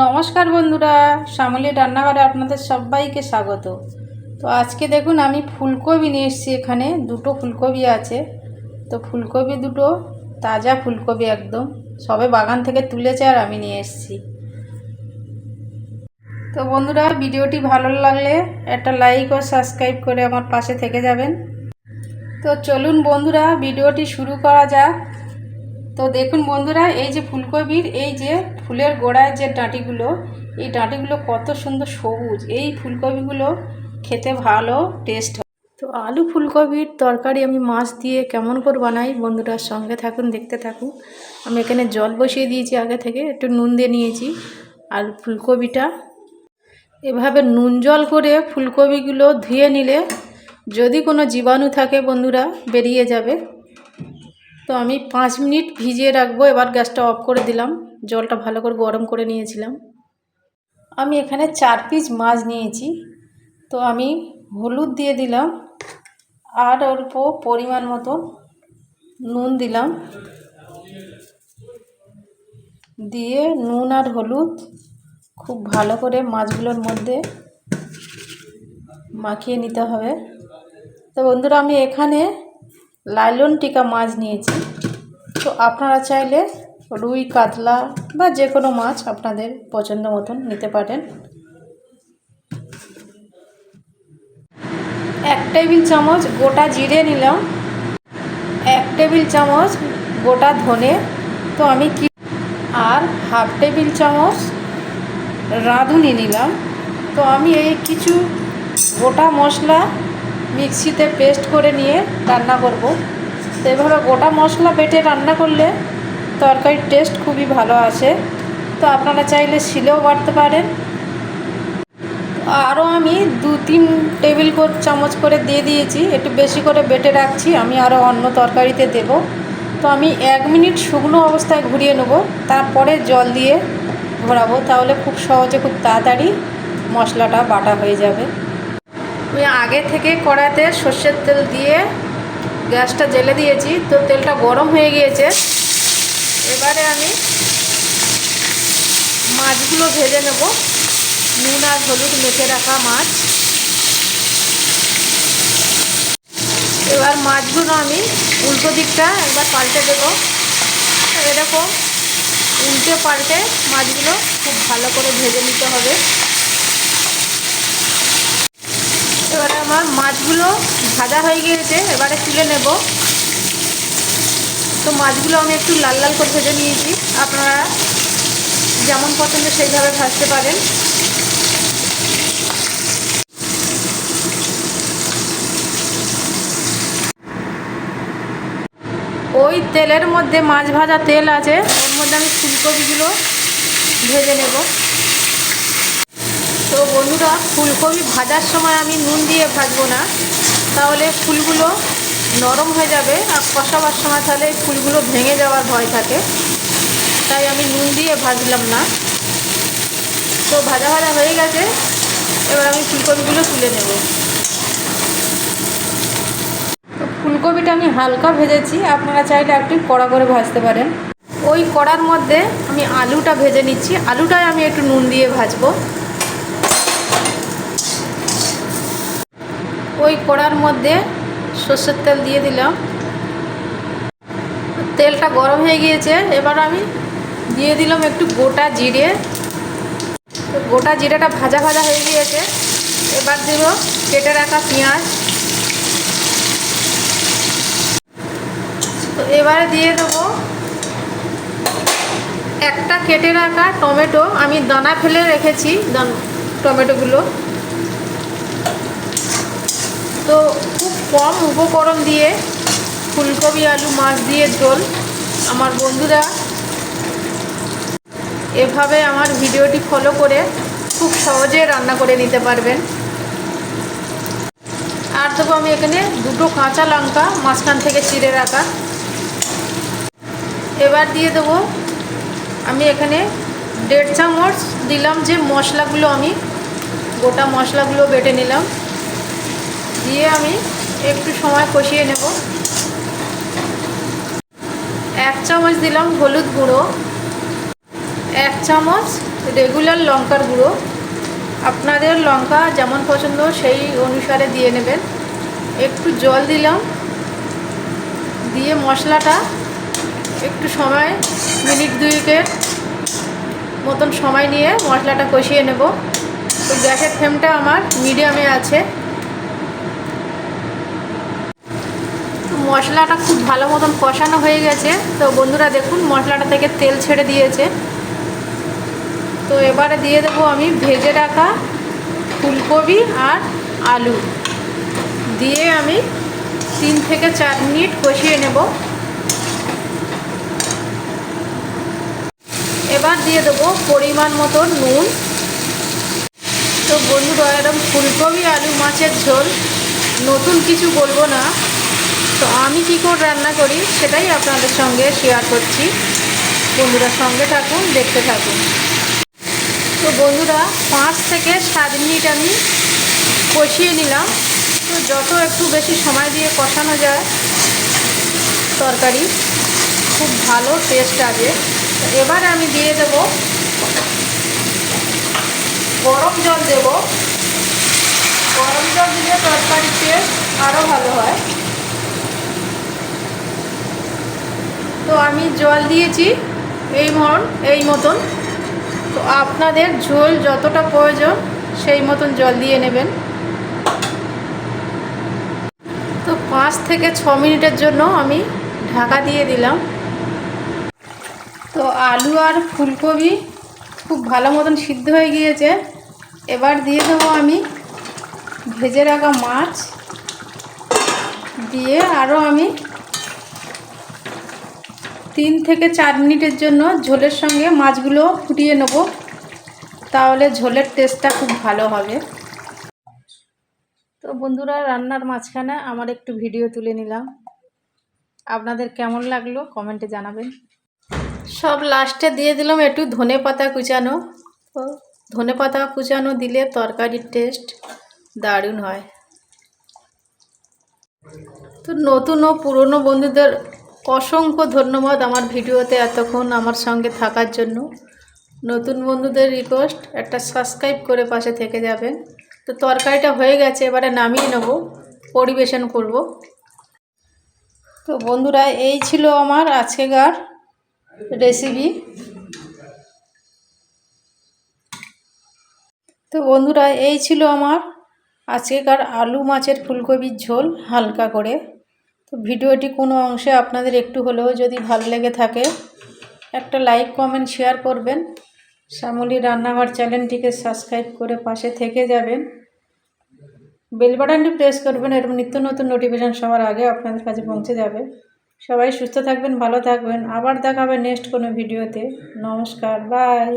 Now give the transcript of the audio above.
নমস্কার বন্ধুরা, শ্যামলী রান্নাঘরে আপনাদের সবাইকে স্বাগত। তো আজকে দেখুন, আমি ফুলকপি নিয়ে এসেছি এখানে, দুটো ফুলকপি আছে। তো ফুলকপি দুটো, তাজা ফুলকপি একদম, সবে বাগান থেকে তুলেছে আর আমি নিয়ে এসেছি। তো বন্ধুরা, ভিডিওটি ভালো লাগলে একটা লাইক ও সাবস্ক্রাইব করে আমার পাশে থেকে যাবেন। তো চলুন বন্ধুরা, ভিডিওটি শুরু করা যাক। তো দেখুন বন্ধুরা, এই যে ফুলকপির, এই যে ফুলের গোড়ায় যে ডাঁটিগুলো এই ডাঁটিগুলো কত সুন্দর সবুজ। এই ফুলকপিগুলো খেতে ভালো টেস্ট তো আলু ফুলকপির তরকারি আমি মাছ দিয়ে কেমন করে বানাই বন্ধুরার সঙ্গে থাকুন, দেখতে থাকুন। আমি এখানে জল বসিয়ে দিয়েছি আগে থেকে, একটু নুন দিয়ে নিয়েছি। আর ফুলকপিটা, এভাবে নুন জল করে ফুলকপিগুলো ধুয়ে নিলে যদি কোনো জীবাণু থাকে বন্ধুরা, বেরিয়ে যাবে। তো আমি পাঁচ মিনিট ভিজিয়ে রাখব, এবার গ্যাসটা অফ করে দিলাম। জলটা ভালো করে গরম করে নিয়েছিলাম। আমি এখানে চার পিস মাছ নিয়েছি। তো আমি হলুদ দিয়ে দিলাম আর অল্প পরিমাণ মতো নুন দিলাম। দিয়ে নুন আর হলুদ খুব ভালো করে মাছগুলোর মধ্যে মাখিয়ে নিতে হবে। তো বন্ধুরা, আমি এখানে লাইলন টিকা মাছ নিয়েছি। তো আপনারা চাইলে রুই, কাতলা বা যে কোনো মাছ আপনাদের পছন্দ মতন নিতে পারেন। এক টেবিল চামচ গোটা জিরে নিলাম। এক টেবিল চামচ গোটা ধনে। তো আমি কি আর হাফ টেবিল চামচ রাঁধুনি নিলাম। তো আমি এই কিছু গোটা মশলা মিক্সিতে পেস্ট করে নিয়ে রান্না করব। তো এভাবে গোটা মশলা বেটে রান্না করলে তরকারির টেস্ট খুবই ভালো আসে তো আপনারা চাইলে শিলেও বাড়তে পারেন। আরও আমি দু তিন টেবিল চামচ করে দিয়ে দিয়েছি। একটু বেশি করে বেটে রাখছি। আমি আরও অন্য তরকারিতে দেব। তো আমি এক মিনিট শুকনো অবস্থায় ঘুরিয়ে নেব। তারপরে জল দিয়ে ঘোরাবো। তাহলে খুব সহজে খুব তাড়াতাড়ি মশলাটা বাটা হয়ে যাবে। আমি আগে থেকে কড়াতে সর্ষের তেল দিয়ে গ্যাসটা জেলে দিয়েছি। তো তেলটা গরম হয়ে গিয়েছে। এবারে আমি মাছগুলো ভেজে নেব। নুন আর হলুদ মেখে রাখা মাছ। এবার মাছগুলো আমি উল্টো দিকটা একবার পাল্টে দেবো। এরকম উল্টে পাল্টে মাছগুলো খুব ভালো করে ভেজে নিতে হবে। এবারে আমার মাছগুলো ভাজা হয়ে গিয়েছে, এবারে তুলে নেব। তো মাছগুলো আমি একটু লাল লাল করে ভেজে নিয়েছি। আপনারা যেমন পছন্দ সেইভাবে ভাজতে পারেন। ওই তেলের মধ্যে মাছ ভাজা তেল আছে, ওর মধ্যে আমি ফুলকপিগুলো ভেজে নেব। তো বন্ধুরা, ফুলকপি ভাজার সময় আমি নুন দিয়ে ভাজবো না। তাহলে ফুলগুলো নরম হয়ে যাবে, আর কষাবার সময় তাহলে ফুলগুলো ভেঙে যাওয়ার ভয় থাকে। তাই আমি নুন দিয়ে ভাজলাম না। তো ভাজা ভাজা হয়ে গেছে, এবার আমি ফুলকপিগুলো তুলে নেব। ফুলকপিটা আমি হালকা ভেজেছি, আপনারা চাইলে একটু কড়া করে ভাজতে পারেন। ওই কড়ার মধ্যে আমি আলুটা ভেজে নিচ্ছি আলুটাই আমি একটু নুন দিয়ে ভাজবো। ওই কড়ার মধ্যে সর্ষের তেল দিয়ে দিলাম। তেলটা গরম হয়ে গিয়েছে, এবার আমি দিয়ে দিলাম একটু গোটা জিরে। গোটা জিরেটা ভাজা ভাজা হয়ে গিয়েছে, এবার দেব কেটে রাখা পেঁয়াজ। তো এবারে দিয়ে দেবো একটা কেটে রাখা টমেটো। আমি দানা ফেলে রেখেছি টমেটোগুলো। তো কম উপকরণ দিয়ে ফুলকপি, আলু, মাছ দিয়ে ঝোল। আমার বন্ধুরা, এভাবে আমার ভিডিওটি ফলো করে খুব সহজে রান্না করে নিতে পারবেন। আর দেবো আমি এখানে দুটো কাঁচা লঙ্কা মাঝখান থেকে চিড়ে রাখা। এবার দিয়ে দেবো, আমি এখানে দেড় চামচ দিলাম যে মশলাগুলো আমি, গোটা মশলাগুলো বেটে নিলাম। দিয়ে আমি একটু সময় কষিয়ে নেব। এক চামচ দিলাম হলুদ গুঁড়ো। এক চামচ রেগুলার লঙ্কার গুঁড়ো। আপনাদের লঙ্কা যেমন পছন্দ সেই অনুসারে দিয়ে নেবেন। একটু জল দিলাম। দিয়ে মশলাটা একটু সময়, মিনিট দুইকের মতন সময় নিয়ে মশলাটা কষিয়ে নেব। তো গ্যাসের ফ্লেমটা আমার মিডিয়ামে আছে। মশলাটা খুব ভালো মতন কষানো হয়ে গেছে। তো বন্ধুরা দেখুন, মশলাটা থেকে তেল ছেড়ে দিয়েছে। তো এবারে দিয়ে দেবো আমি ভেজে রাখা ফুলকপি আর আলু। দিয়ে আমি তিন থেকে চার মিনিট কষিয়ে নেব। এবার দিয়ে দেবো পরিমাণ মতো নুন। তো বন্ধুরা, এরকম ফুলকপি, আলু, মাছের ঝোল নতুন কিছু বলব না। তো আমি কী করে রান্না করি সেটাই আপনাদের সঙ্গে শেয়ার করছি। বন্ধুরা সঙ্গে থাকুন, দেখতে থাকুন। তো বন্ধুরা, পাঁচ থেকে সাত মিনিট আমি কষিয়ে নিলাম। তো যত একটু বেশি সময় দিয়ে কষানো যায় তরকারি, খুব ভালো টেস্ট আছে এবার আমি দিয়ে দেব গরম জল দেব। গরম জল দিলে তরকারির টেস্ট আরও ভালো হয়। তো আমি জল দিয়েছি এই মন, এই মতন। তো আপনাদের ঝোল যতটা প্রয়োজন, সেই মতন জল দিয়ে নেবেন। তো পাঁচ থেকে ছ মিনিটের জন্য আমি ঢাকা দিয়ে দিলাম। তো আলু আর ফুলকপি খুব ভালো মতন সিদ্ধ হয়ে গিয়েছে। এবার দিয়ে দেবো আমি ভেজে রাখা মাছ। দিয়ে আরও আমি তিন থেকে চার মিনিটের জন্য ঝোলের সঙ্গে মাছগুলো ফুটিয়ে নেব। তাহলে ঝোলের টেস্টটা খুব ভালো হবে। তো বন্ধুরা, রান্নার মাঝখানে আমার একটু ভিডিও তুলে নিলাম। আপনাদের কেমন লাগল কমেন্টে জানাবেন। সব লাস্টে দিয়ে দিলাম একটু ধনে পাতা কুচানো। তো ধনে পাতা কুচানো দিলে তরকারির টেস্ট দারুণ হয়। তো নতুন ও পুরনো বন্ধুদের অসংখ্য ধন্যবাদ আমার ভিডিওতে এতক্ষণ আমার সঙ্গে থাকার জন্য। নতুন বন্ধুদের রিকোয়েস্ট একটা সাবস্ক্রাইব করে পাশে থেকে যাবেন। তো তরকারিটা হয়ে গেছে, এবারে নামিয়ে নেব, পরিবেশন করব। তো বন্ধুরা, এই ছিল আমার আজকেকার রেসিপি তো বন্ধুরা, এই ছিল আমার আজকেকার আলু মাছের ফুলকপির ঝোল, হালকা করে। তো ভিডিওটি কোনো অংশে আপনাদের একটু হলেও যদি ভালো লেগে থাকে, একটা লাইক, কমেন্ট, শেয়ার করবেন। শ্যামলী রান্নাঘর চ্যানেলটিকে সাবস্ক্রাইব করে পাশে থেকে যাবেন। বেল বাটনটি প্রেস করবেন, এরকম নিত্য নতুন নোটিফিকেশান সবার আগে আপনাদের কাছে পৌঁছে যাবে। সবাই সুস্থ থাকবেন, ভালো থাকবেন। আবার দেখাবে নেক্সট কোনো ভিডিওতে। নমস্কার বাই